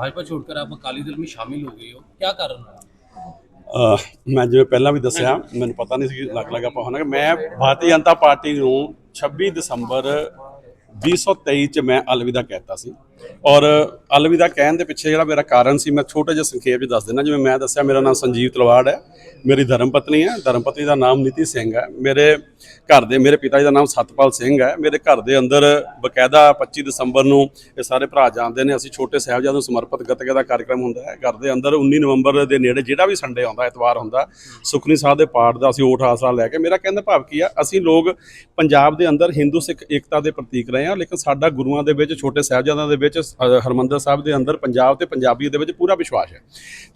भाजपा छोड़कर आप अकाली दल में शामिल हो गए हो क्या कारण रहा ਅਹ ਮੈਂ ਜਿਵੇਂ ਪਹਿਲਾਂ ਵੀ ਦੱਸਿਆ ਮੈਨੂੰ ਪਤਾ ਨਹੀਂ ਸੀ ਕਿ ਲੱਗ ਲੱਗਾ ਪਾਉਣਾ ਕਿ ਮੈਂ ਭਾਰਤੀ ਜਨਤਾ ਪਾਰਟੀ ਨੂੰ 26 ਦਸੰਬਰ 2023 ਚ ਮੈਂ ਅਲਵਿਦਾ ਕਹਿਤਾ ਸੀ ਔਰ ਅਲਵਿਦਾ ਕਹਿਣ ਦੇ ਪਿੱਛੇ ਜਿਹੜਾ ਮੇਰਾ ਕਾਰਨ ਸੀ, ਮੈਂ ਛੋਟੇ ਜਿਹਾ ਸੰਖੇਪ ਚ ਦੱਸ ਦਿੰਦਾ, ਜਿਵੇਂ ਮੈਂ ਦੱਸਿਆ, ਮੇਰਾ ਨਾਮ ਸੰਜੀਵ ਤਲਵਾੜ ਹੈ, ਮੇਰੀ ਧਰਮ ਪਤਨੀ ਹੈ ਧਰਮ ਪਤਨੀ ਦਾ ਨਾਮ ਨੀਤੀ ਸਿੰਘ ਹੈ, ਮੇਰੇ ਘਰ ਦੇ, ਮੇਰੇ ਪਿਤਾ ਜੀ ਦਾ ਨਾਮ ਸਤਪਾਲ ਸਿੰਘ ਹੈ, ਮੇਰੇ ਘਰ ਦੇ ਅੰਦਰ ਬਕਾਇਦਾ 25 ਦਸੰਬਰ ਨੂੰ ਇਹ ਸਾਰੇ ਭਰਾ ਜਾਣਦੇ ਨੇ, ਅਸੀਂ ਛੋਟੇ ਸਾਹਿਬਜ਼ਾਦਿਆਂ ਨੂੰ ਸਮਰਪਿਤ ਗੱਤਕੇ ਦਾ ਕਾਰਜਕ੍ਰਮ ਹੁੰਦਾ ਹੈ, ਘਰ ਦੇ ਅੰਦਰ 19 ਨਵੰਬਰ ਦੇ ਨੇੜੇ ਜਿਹੜਾ ਵੀ ਸੰਡੇ ਆਉਂਦਾ, ਐਤਵਾਰ ਹੁੰਦਾ, ਸੁਖਨੀ ਸਾਹਿਬ ਦੇ ਪਾਠ ਦਾ ਅਸੀਂ ਓਠ ਆਸਰਾ ਲੈ ਕੇ, ਮੇਰਾ ਕਹਿੰਦਾ ਭਾਵ ਕੀ ਆ, ਅਸੀਂ ਲੋਕ ਪੰਜਾਬ ਦੇ ਅੰਦਰ ਹਿੰਦੂ ਸਿੱਖ ਏਕਤਾ ਦੇ ਪ੍ਰਤੀਕ ਰਹੇ ਹਾਂ, ਲੇਕਿਨ ਸਾਡਾ ਗੁਰੂਆਂ ਦੇ ਵਿੱਚ, ਛੋਟੇ ਸਾਹਿਬਜ਼ਾਦਿਆਂ ਦੇ ਵਿੱਚ ਅ, ਹਰਿਮੰਦਰ ਸਾਹਿਬ ਦੇ ਅੰਦਰ ਪੰਜਾਬ ਤੇ ਪੰਜਾਬੀਅਤ ਦੇ ਵਿੱਚ ਪੂਰਾ ਵਿਸ਼ਵਾਸ ਹੈ।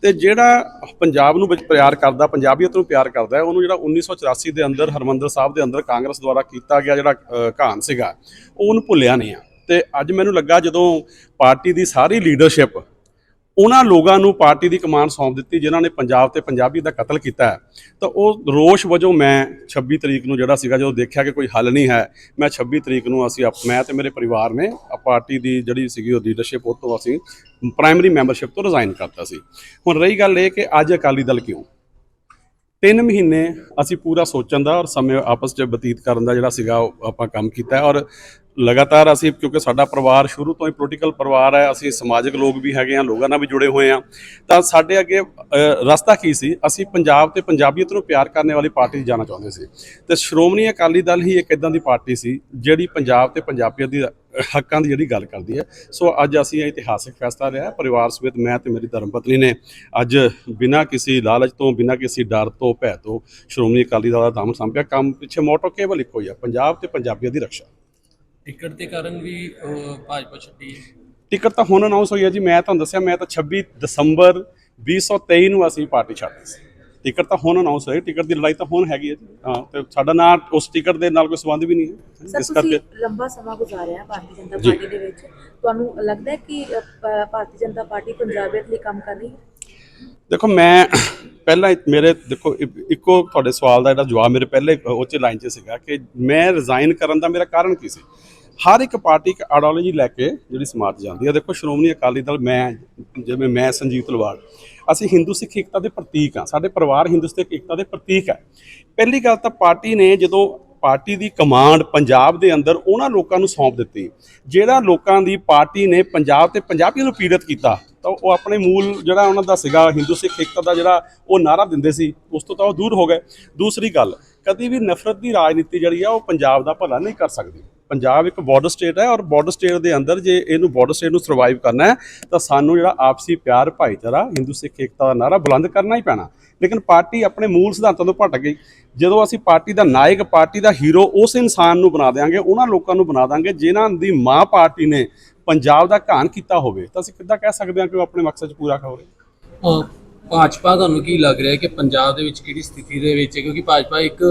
ਤੇ ਜਿਹੜਾ ਪੰਜਾਬ ਨੂੰ ਵਿੱਚ ਪਿਆਰ ਕਰਦਾ ਪੰਜਾਬੀਅਤ ਨੂੰ ਪਿਆਰ ਕਰਦਾ ਹੈ ਉਹਨੂੰ ਜਿਹੜਾ 1984 ਦੇ ਅੰਦਰ ਹਰਿਮੰਦਰ ਸਾਹਿਬ ਦੇ ਅੰਦਰ ਕਾਂਗਰਸ ਦੁਆਰਾ ਕੀਤਾ ਗਿਆ ਜਿਹੜਾ ਅ, ਘਾਣ ਸੀਗਾ ਉਹ ਉਹਨੂੰ ਭੁੱਲਿਆ ਨਹੀਂ ਆ। ਤੇ ਅੱਜ ਮੈਨੂੰ ਲੱਗਾ ਜਦੋਂ ਪਾਰਟੀ ਦੀ ਸਾਰੀ ਲੀਡਰਸ਼ਿਪ ਉਹਨਾਂ ਲੋਕਾਂ ਨੂੰ ਪਾਰਟੀ ਦੀ ਕਮਾਨ ਸੌਂਪ ਦਿੱਤੀ ਜਿਨ੍ਹਾਂ ਨੇ ਪੰਜਾਬ ਤੇ ਪੰਜਾਬੀ ਦਾ ਕਤਲ ਕੀਤਾ ਹੈ। ਤਾਂ ਉਹ ਰੋਸ਼ ਵਜੋਂ ਮੈਂ 26 ਤਰੀਕ ਨੂੰ ਜਿਹੜਾ ਸੀਗਾ ਜਦੋਂ ਦੇਖਿਆ ਕਿ ਕੋਈ ਹੱਲ ਨਹੀਂ ਹੈ, ਮੈਂ 26 ਤਰੀਕ ਨੂੰ ਅਸੀਂ ਆਪ- ਮੈਂ ਤੇ ਮੇਰੇ ਪਰਿਵਾਰ ਨੇ ਪਾਰਟੀ ਦੀ ਜਿਹੜੀ ਸੀਗੀ ਉਹ ਲੀਡਰਸ਼ਿਪ ਉਹ ਤੋਂ ਅਸੀਂ ਪ੍ਰਾਇਮਰੀ ਮੈਂਬਰਸ਼ਿਪ ਤੋਂ ਰਿਜ਼ਾਈਨ ਕਰਤਾ ਸੀ। ਹੁਣ ਰਹੀ ਗੱਲ ਇਹ ਕਿ ਅੱਜ ਅਕਾਲੀ ਦਲ ਕਿਉਂ? ਤਿੰਨ ਮਹੀਨੇ ਅਸੀਂ ਪੂਰਾ ਸੋਚਣ ਦਾ ਔਰ ਸਮੇਂ ਆਪਸ 'ਚ ਬਤੀਤ ਕਰਨ ਦਾ ਜਿਹੜਾ ਸੀਗਾ ਆਪਾਂ ਕੰਮ ਕੀਤਾ ਔਰ ਲਗਾਤਾਰ ਅਸੀਂ, ਕਿਉਂਕਿ ਸਾਡਾ ਪਰਿਵਾਰ ਸ਼ੁਰੂ ਤੋਂ ਹੀ ਪੋਲੀਟੀਕਲ ਪਰਿਵਾਰ ਹੈ, ਅਸੀਂ ਸਮਾਜਿਕ ਲੋਕ ਵੀ ਹੈਗੇ ਆ ਲੋਕਾਂ ਨਾਲ ਵੀ ਜੁੜੇ ਹੋਏ ਆ ਤਾਂ ਸਾਡੇ ਅੱਗੇ ਰਸਤਾ ਕੀ ਸੀ? ਅਸੀਂ ਪੰਜਾਬ ਤੇ ਪੰਜਾਬੀਅਤ ਨੂੰ ਪਿਆਰ ਕਰਨ ਵਾਲੀ ਪਾਰਟੀ 'ਚ ਜਾਣਾ ਚਾਹੁੰਦੇ ਸੀ। ਤੇ ਸ਼੍ਰੋਮਣੀ ਅਕਾਲੀ ਦਲ ਹੀ ਇੱਕ ਇਦਾਂ ਦੀ ਪਾਰਟੀ ਸੀ, ਜਿਹੜੀ ਪੰਜਾਬ ਤੇ ਪੰਜਾਬੀਅਤ ਦੀ ਹੱਕਾਂ ਦੀ ਜਿਹੜੀ ਗੱਲ ਕਰਦੀ ਹੈ। ਸੋ ਅੱਜ ਅਸੀਂ ਇਹ ਇਤਿਹਾਸਿਕ ਫੈਸਲਾ ਲਿਆ। ਪਰਿਵਾਰ ਸਮੇਤ ਮੈਂ ਤੇ ਮੇਰੀ ਧਰਮ ਪਤਨੀ ਨੇ ਅੱਜ ਬਿਨਾਂ ਕਿਸੇ ਲਾਲਚ ਤੋਂ, ਬਿਨਾਂ ਕਿਸੇ ਡਰ ਤੋਂ, ਭੈ ਤੋਂ ਸ਼੍ਰੋਮਣੀ ਅਕਾਲੀ ਦਲ ਦਾ ਦਾਮਨ ਸੰਭਿਆ। ਕੰਮ ਪਿੱਛੇ ਮੋਟੋ ਕੇਵਲ ਇੱਕੋ ਹੀ ਆ, ਪੰਜਾਬ ਤੇ ਪੰਜਾਬੀਅਤ ਦੀ ਰੱਖਿਆ। ਟਿਕਟ ਤਾਂ ਹੁਣ ਅਨਾਉਂਸ ਹੋਈ ਹੈ ਜੀ ਮੈਂ ਤੁਹਾਨੂੰ ਦੱਸਿਆ ਮੈਂ ਤਾਂ 26 ਦਸੰਬਰ 2023 ਨੂੰ ਅਸੀਂ ਪਾਰਟੀ ਛੱਡਦੀ ਸੀ। ਟਿਕਟ ਤਾਂ ਹੁਣ ਅਨਾਉਂਸ ਹੋਈ ਟਿਕਟ ਦੀ ਲੜਾਈ ਤਾਂ ਹੁਣ ਹੈਗੀ ਹੈ ਜੀ। ਹਾਂ ਤੇ ਸਾਡਾ ਨਾਂ ਉਸ ਟਿਕਟ ਦੇ ਨਾਲ ਕੋਈ ਸੰਬੰਧ ਵੀ ਨਹੀਂ ਹੈ। ਇਸ ਕਰਕੇ ਲੰਬਾ ਸਮਾਂ ਗੁਜ਼ਾਰਿਆ ਭਾਰਤੀ ਜਨਤਾ ਪਾਰਟੀ ਦੇ ਵਿੱਚ। ਤੁਹਾਨੂੰ ਲੱਗਦਾ ਹੈ ਕਿ ਭਾਰਤੀ ਜਨਤਾ ਪਾਰਟੀ ਪੰਜਾਬੀਅਤ ਲਈ ਕੰਮ ਕਰ ਰਹੀ ਦੇਖੋ ਮੈਂ ਪਹਿਲਾਂ ਮੇਰੇ ਦੇਖੋ ਇੱਕੋ ਤੁਹਾਡੇ ਸਵਾਲ ਦਾ ਜਿਹੜਾ ਜਵਾਬ ਮੇਰੇ ਪਹਿਲੇ ਉਹ ਲਾਈਨ 'ਚ ਸੀਗਾ ਕਿ ਮੈਂ ਰਿਜ਼ਾਈਨ ਕਰਨ ਦਾ ਮੇਰਾ ਕਾਰਨ ਕੀ ਸੀ? ਹਰ ਇੱਕ ਪਾਰਟੀ ਇੱਕ ਆਈਡੀਓਲੋਜੀ ਲੈ ਕੇ ਜਿਹੜੀ ਸਮਾਜ ਜਾਂਦੀ ਹੈ ਦੇਖੋ, ਸ਼੍ਰੋਮਣੀ ਅਕਾਲੀ ਦਲ ਮੈਂ, ਜਿਵੇਂ ਮੈਂ ਸੰਜੀਵ ਤਲਵਾੜ ਅਸੀਂ ਹਿੰਦੂ ਸਿੱਖ ਏਕਤਾ ਦੇ ਪ੍ਰਤੀਕ ਆ। ਸਾਡੇ ਪਰਿਵਾਰ ਹਿੰਦੂ ਸਿੱਖ ਏਕਤਾ ਦੇ ਪ੍ਰਤੀਕ ਹੈ ਪਹਿਲੀ ਗੱਲ ਤਾਂ ਪਾਰਟੀ ਨੇ ਜਦੋਂ ਪਾਰਟੀ ਦੀ ਕਮਾਂਡ ਪੰਜਾਬ ਦੇ ਅੰਦਰ ਉਹਨਾਂ ਲੋਕਾਂ ਨੂੰ ਸੌਂਪ ਦਿੱਤੀ, ਜਿਹੜਾ ਲੋਕਾਂ ਦੀ ਪਾਰਟੀ ਨੇ ਪੰਜਾਬ ਤੇ ਪੰਜਾਬੀਆਂ ਨੂੰ ਪੀੜਤ ਕੀਤਾ, ਤਾਂ ਉਹ ਆਪਣੇ ਮੂਲ ਜਿਹੜਾ ਉਹਨਾਂ ਦਾ ਸੀਗਾ, ਹਿੰਦੂ ਸਿੱਖ ਏਕਤਾ ਦਾ ਜਿਹੜਾ ਉਹ ਨਾਰਾ ਦਿੰਦੇ ਸੀ, ਉਸ ਤੋਂ ਤਾਂ ਉਹ ਦੂਰ ਹੋ ਗਏ। ਦੂਸਰੀ ਗੱਲ, ਕਦੀ ਵੀ ਨਫ਼ਰਤ ਦੀ ਰਾਜਨੀਤੀ ਜਿਹੜੀ ਆ, ਉਹ ਪੰਜਾਬ ਦਾ ਭਲਾ ਨਹੀਂ ਕਰ ਸਕਦੀ। ਪੰਜਾਬ ਇੱਕ ਬਾਰਡਰ ਸਟੇਟ ਹੈ ਔਰ ਬਾਰਡਰ ਸਟੇਟ ਦੇ ਅੰਦਰ ਜੇ ਇਹਨੂੰ ਬਾਰਡਰ ਸਟੇਟ ਨੂੰ ਸਰਵਾਈਵ ਕਰਨਾ ਹੈ, ਤਾਂ ਸਾਨੂੰ ਜਿਹੜਾ ਆਪਸੀ ਪਿਆਰ, ਭਾਈਚਾਰਾ, ਹਿੰਦੂ, ਸਿੱਖ, ਏਕਤਾ ਦਾ ਨਾਰਾ ਬੁਲੰਦ ਕਰਨਾ ਹੀ ਪੈਣਾ। ਲੇਕਿਨ ਪਾਰਟੀ ਆਪਣੇ ਮੂਲ ਸਿਧਾਂਤਾਂ ਤੋਂ ਭਟਕ ਗਈ। ਜਦੋਂ ਅਸੀਂ ਪਾਰਟੀ ਦਾ ਨਾਇਕ, ਪਾਰਟੀ ਦਾ ਹੀਰੋ ਉਸ ਇਨਸਾਨ ਨੂੰ ਬਣਾ ਦੇਾਂਗੇ ਉਹਨਾਂ ਲੋਕਾਂ ਨੂੰ ਬਣਾ ਦਾਂਗੇ ਜਿਨ੍ਹਾਂ ਦੀ ਮਾਂ ਪਾਰਟੀ ਨੇ ਪੰਜਾਬ ਦਾ ਘਾਣ ਕੀਤਾ ਹੋਵੇ, ਤਾਂ ਅਸੀਂ ਕਿੱਦਾਂ ਕਹਿ ਸਕਦੇ ਹਾਂ ਕਿ ਉਹ ਆਪਣੇ ਮਕਸਦ 'ਚ ਪੂਰਾ ਕਰੇ ਭਾਜਪਾ ਤੁਹਾਨੂੰ ਕੀ ਲੱਗ ਰਿਹਾ ਹੈ ਕਿ ਪੰਜਾਬ ਦੇ ਵਿੱਚ ਕਿਹੜੀ ਸਥਿਤੀ ਦੇ ਵਿੱਚ ਹੈ? ਕਿਉਂਕਿ ਭਾਜਪਾ ਇੱਕ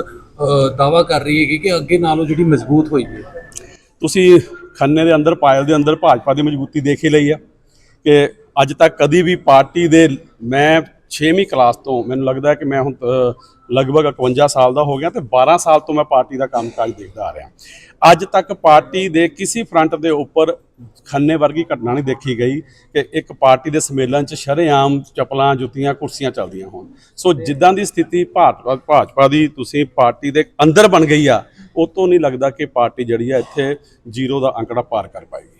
ਦਾਵਾ ਕਰ ਰਹੀ ਹੈ ਕਿ ਅੱਗੇ ਨਾਲੋਂ ਜਿਹੜੀ ਮਜ਼ਬੂਤ ਹੋਈ ਹੈ। ਤੁਸੀਂ ਖੰਨੇ ਦੇ ਅੰਦਰ, ਪਾਇਲ ਦੇ ਅੰਦਰ ਭਾਜਪਾ ਦੀ ਮਜ਼ਬੂਤੀ ਦੇਖ ਹੀ ਲਈ ਆ ਕਿ ਅੱਜ ਤੱਕ ਕਦੀ ਵੀ ਪਾਰਟੀ ਦੇ ਮੈਂ 6ਵੀਂ ਕਲਾਸ ਤੋਂ, ਮੈਨੂੰ ਲੱਗਦਾ ਕਿ ਮੈਂ ਹੁਣ ਲਗਭਗ 51 ਸਾਲ ਦਾ ਹੋ ਗਿਆ ਤੇ 12 ਸਾਲ ਤੋਂ ਮੈਂ ਪਾਰਟੀ ਦਾ ਕੰਮਕਾਜ ਦੇਖਦਾ ਆ ਰਿਹਾ। ਅੱਜ ਤੱਕ ਪਾਰਟੀ ਦੇ ਕਿਸੇ ਫਰੰਟ ਦੇ ਉੱਪਰ ਖੰਨੇ ਵਰਗੀ ਘਟਨਾ ਨਹੀਂ ਦੇਖੀ ਗਈ ਕਿ ਇੱਕ ਪਾਰਟੀ ਦੇ ਸੰਮੇਲਨ 'ਚ ਸ਼ਰੇਆਮ ਚਪਲਾਂ ਜੁੱਤੀਆਂ ਕੁਰਸੀਆਂ ਚੱਲਦੀਆਂ ਹੋਣ। ਸੋ ਜਿੱਦਾਂ ਦੀ ਸਥਿਤੀ ਭਾਜਪਾ ਭਾਜਪਾ ਦੀ ਤੁਸੀਂ ਪਾਰਟੀ ਦੇ ਅੰਦਰ ਬਣ ਗਈ ਆ ਉਹ ਤੋਂ ਨਹੀਂ ਲੱਗਦਾ ਕਿ ਪਾਰਟੀ ਜਿਹੜੀ ਆ ਇੱਥੇ ਜ਼ੀਰੋ ਦਾ ਅੰਕੜਾ ਪਾਰ ਕਰ ਪਾਏਗੀ